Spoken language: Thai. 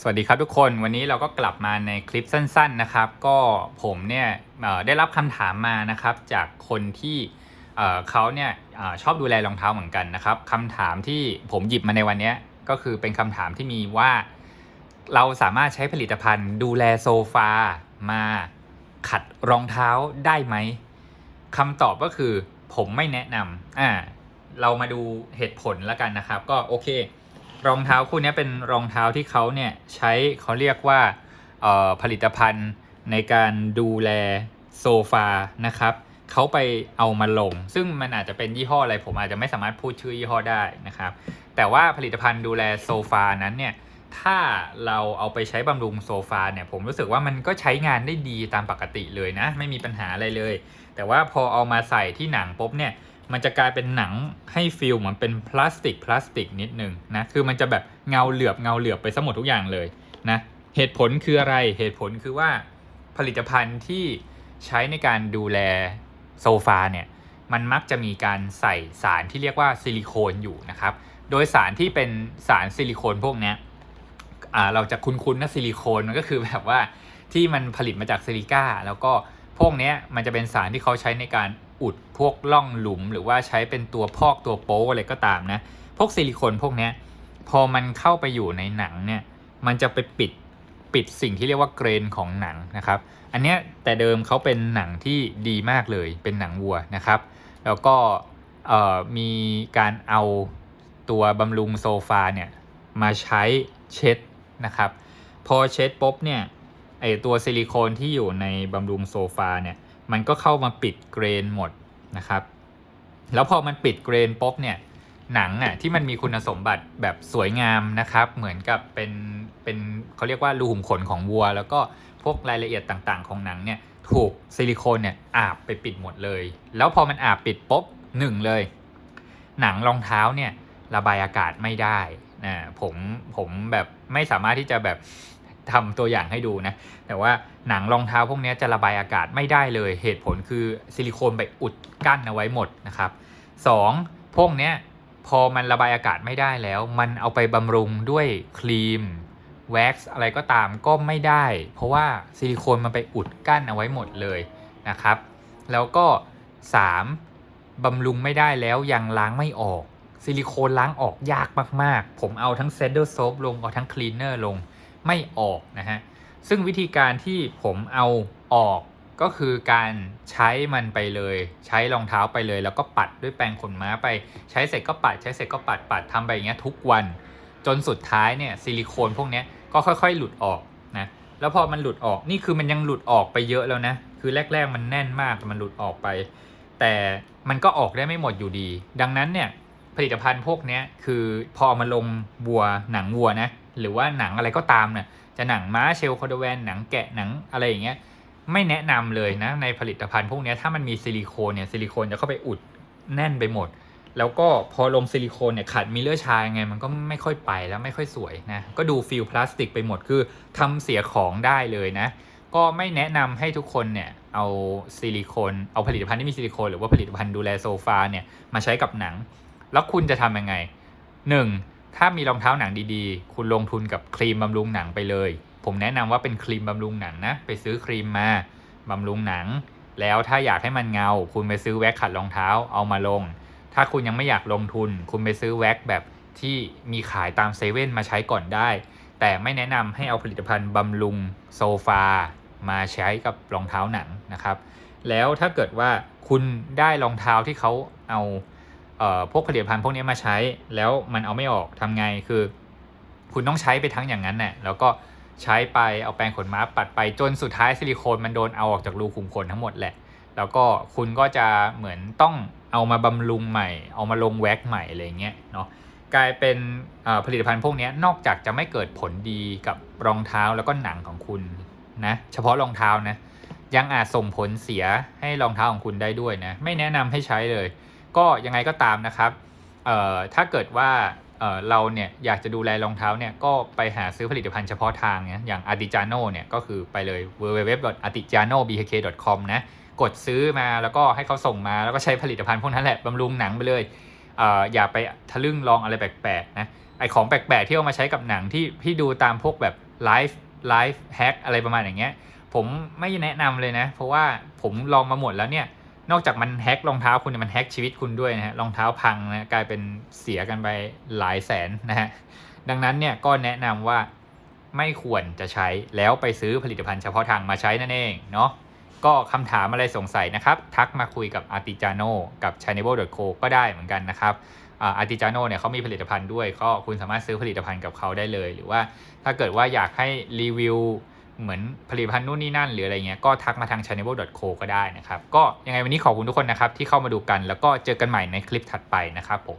สวัสดีครับทุกคนวันนี้เราก็กลับมาในคลิปสั้นๆนะครับ ก็ผมเนี่ยได้รับคำถามมานะครับ จากคนที่เเขาเนี่ยอชอบดูแลรองเท้าเหมือนกันนะครับคำถามที่ผมหยิบมาในวันนี้ก็คือเป็นคำถามที่มีว่า เราสามารถใช้ผลิตภัณฑ์ดูแลโซฟามาขัดรองเท้าได้ไหมคำตอบก็คือผมไม่แนะนำอ่าเรามาดูเหตุผลแล้วกันนะครับ ก็โอเค รองเท้าคู่นี้เป็นรองเท้าที่เขาเนี่ยใช้เขาเรียกว่าผลิตภัณฑ์ในการดูแลโซฟานะครับเขาไปเอามาลง ซึ่งมันอาจจะเป็นยี่ห้ออะไร ผมอาจจะไม่สามารถพูดชื่อยี่ห้อได้นะครับ แต่ว่าผลิตภัณฑ์ดูแลโซฟานั้นเนี่ยถ้าเราเอาไปใช้บำรุงโซฟาเนี่ยผมรู้สึกว่ามันก็ใช้งานได้ดีตามปกติเลยนะ ไม่มีปัญหาอะไรเลย แต่ว่าพอเอามาใส่ที่หนังปุ๊บเนี่ย มันจะกลายเป็นหนังให้ฟิลเหมือนเป็นพลาสติกพลาสติกนิดนึงนะคือมันจะแบบเงาเหลือบเงาเหลือบไปซะหมดทุกอย่างเลยนะเหตุผลคืออะไรเหตุผลคือว่าผลิตภัณฑ์ที่ใช้ในการดูแลโซฟาเนี่ยมันมักจะมีการใส่สารที่เรียกว่าซิลิโคนอยู่นะครับ โดยสารที่เป็นสารซิลิโคนพวกนี้อ่าเราจะคุ้นๆนะซิลิโคนมันก็คือแบบว่าที่มันผลิตมาจากซิลิก้าแล้วก็พวกนี้มันจะเป็นสารที่เขาใช้ในการ อุดพวกร่องหลุม หรือว่าใช้เป็นตัวพอกตัวโป๊อะไรก็ตามนะ พวกซิลิโคนพวกนี้พอมันเข้าไปอยู่ในหนังเนี่ยมันจะไปปิดปิดสิ่งที่เรียกว่าเกรนของหนังนะครับ อันเนี้ยแต่เดิมเขาเป็นหนังที่ดีมากเลยเป็นหนังวัวนะครับ แล้วก็มีการเอาตัวบำรุงโซฟาเนี่ยมาใช้เช็ดนะครับ พอเช็ดปุ๊บเนี่ยไอตัวซิลิโคนที่อยู่ในบำรุงโซฟาเนี่ย มันก็เข้ามาปิดเกรนหมดนะครับ แล้วพอมันปิดเกรนปุ๊บเนี่ยหนังอะที่มันมีคุณสมบัติแบบสวยงามนะครับ เหมือนกับเป็นเป็นเขาเรียกว่ารูขุมขนของวัว แล้วก็พวกรายละเอียดต่างๆ ของหนังเนี่ยถูกซิลิโคนเนี่ยอาบไปปิดหมดเลย แล้วพอมันอาบปิดปุ๊บหนึ่งเลย หนังรองเท้าเนี่ยระบายอากาศไม่ได้นะผมผมแบบไม่สามารถที่จะแบบ ทำตัวอย่างให้ดูนะ แต่ว่าหนังรองเท้าพวกนี้จะระบายอากาศไม่ได้เลย เหตุผลคือซิลิโคนไปอุดกั้นเอาไว้หมดนะครับสองพวกนี้พอมันระบายอากาศไม่ได้แล้ว มันเอาไปบำรุงด้วยครีมแว็กซ์อะไรก็ตามก็ไม่ได้ เพราะว่าซิลิโคนมันไปอุดกั้นเอาไว้หมดเลยนะครับ แล้วก็ 3. บำรุงไม่ได้แล้วยังล้างไม่ออกซิลิโคนล้างออกยากมาก ๆ ผมเอาทั้งเซนเดอร์โซฟลง เอาทั้งคลีนเนอร์ลง ไม่ออกนะฮะซึ่งวิธีการที่ผมเอาออกก็คือการใช้มันไปเลย ใช้รองเท้าไปเลย แล้วก็ปัดด้วยแปรงขนม้าไป ใช้เสร็จก็ปัด ใช้เสร็จก็ปัดปัดทำไปอย่างเงี้ยทุกวัน จนสุดท้ายเนี่ยซิลิโคนพวกเนี้ยก็ค่อยๆ หลุดออกนะแล้วพอมันหลุดออกนี่คือมันยังหลุดออกไปเยอะแล้วนะคือแรก ๆ มันแน่นมากแต่มันหลุดออกไป แต่มันก็ออกได้ไม่หมดอยู่ดี ดังนั้นเนี่ยผลิตภัณฑ์พวกนี้คือพอมาลงวัวหนังวัวนะ หรือว่าหนังอะไรก็ตามเนี่ยจะหนังม้าเชลคอดแวนหนังแกะหนังอะไรอย่างเงี้ยไม่แนะนำเลยนะในผลิตภัณฑ์พวกนี้ถ้ามันมีซิลิโคนเนี่ยซิลิโคนจะเข้าไปอุดแน่นไปหมด แล้วก็พอลงซิลิโคนเนี่ยขัดมิเลอร์ชายไงมันก็ไม่ค่อยไปแล้วไม่ค่อยสวยนะก็ดูฟิลพลาสติกไปหมดคือทำเสียของได้เลยนะก็ไม่แนะนำให้ทุกคนเนี่ยเอาซิลิโคนเอาผลิตภัณฑ์ที่มีซิลิโคนหรือว่าผลิตภัณฑ์ดูแลโซฟาเนี่ยมาใช้กับหนัง แล้วคุณจะทำยังไง 1. ถ้ามีรองเท้าหนังดีๆ คุณลงทุนกับครีมบำรุงหนังไปเลย ผมแนะนำว่าเป็นครีมบำรุงหนังนะ ไปซื้อครีมมาบำรุงหนัง แล้วถ้าอยากให้มันเงา คุณไปซื้อแว็กขัดรองเท้าเอามาลง ถ้าคุณยังไม่อยากลงทุน คุณไปซื้อแว็กแบบที่มีขายตามเซเว่นมาใช้ก่อนได้ แต่ไม่แนะนำให้เอาผลิตภัณฑ์บำรุงโซฟามาใช้กับรองเท้าหนังนะครับ แล้วถ้าเกิดว่าคุณได้รองเท้าที่เขาเอา พวกผลิตภัณฑ์พวกนี้มาใช้แล้วมันเอาไม่ออกทำไงคือ คุณต้องใช้ไปทั้งอย่างนั้นน่ะแล้วก็ใช้ไปเอาแปรงขนม้าปัดไปจนสุดท้ายซิลิโคนมันโดนเอาออกจากรูขุมขนทั้งหมดแหละ แล้วก็คุณก็จะเหมือนต้องเอามาบำรุงใหม่ เอามาลงแว็กใหม่อะไรเงี้ยเนาะกลายเป็นเอ่อผลิตภัณฑ์พวกนี้นอกจากจะไม่เกิดผลดีกับรองเท้าแล้วก็หนังของคุณนะเฉพาะรองเท้านะยังอาจส่งผลเสียให้รองเท้าของคุณได้ด้วยนะไม่แนะนำให้ใช้เลย ก็ยังไงก็ตามนะครับเอ่อถ้าเกิดว่าเอ่อเราเนี่ยอยากจะดูแลรองเท้าเนี่ยก็ไปหาซื้อผลิตภัณฑ์เฉพาะทางเนี่ยอย่าง Artigiano เนี่ยก็คือไปเลย www.artigianobk.com นะกดซื้อมาแล้วก็ให้เขาส่งมาแล้วก็ใช้ผลิตภัณฑ์พวกนั้นแหละบำรุงหนังไปเลยเอ่ออย่าไปทะลึ่งลองอะไรแปลกๆนะไอของแปลกๆที่เอามาใช้กับหนังที่พี่ดูตามพวกแบบไลฟ์ไลฟ์แฮกอะไรประมาณอย่างเงี้ยผมไม่แนะนำเลยนะ เพราะว่าผมลองมาหมดแล้วเนี่ย นอกจากมันแฮกรองเท้าคุณเนี่ยมันแฮกชีวิตคุณด้วยนะฮะรองเท้าพังนะกลายเป็นเสียกันไปหลายแสนนะฮะดังนั้นเนี่ยก็แนะนำว่าไม่ควรจะใช้แล้วไปซื้อผลิตภัณฑ์เฉพาะทางมาใช้นั่นเองเนาะก็คำถามอะไรสงสัยนะครับ ทักมาคุยกับ Artigiano กับ c h a n a b l e c o ก็ได้เหมือนกันนะครับอาร์ติจานเนี่ยเขามีผลิตภัณฑ์ด้วยก็คุณสามารถซื้อผลิตภัณฑ์กับเขาได้เลย หรือว่าถ้าเกิดว่าอยากให้รีวิว เหมือนผลิตภัณฑ์นู่นนี่นั่น หรืออะไรเงี้ยก็ทักมาทาง channel.co ก็ได้นะครับ ก็ยังไงวันนี้ขอบคุณทุกคนนะครับที่เข้ามาดูกัน แล้วก็เจอกันใหม่ในคลิปถัดไปนะครับผม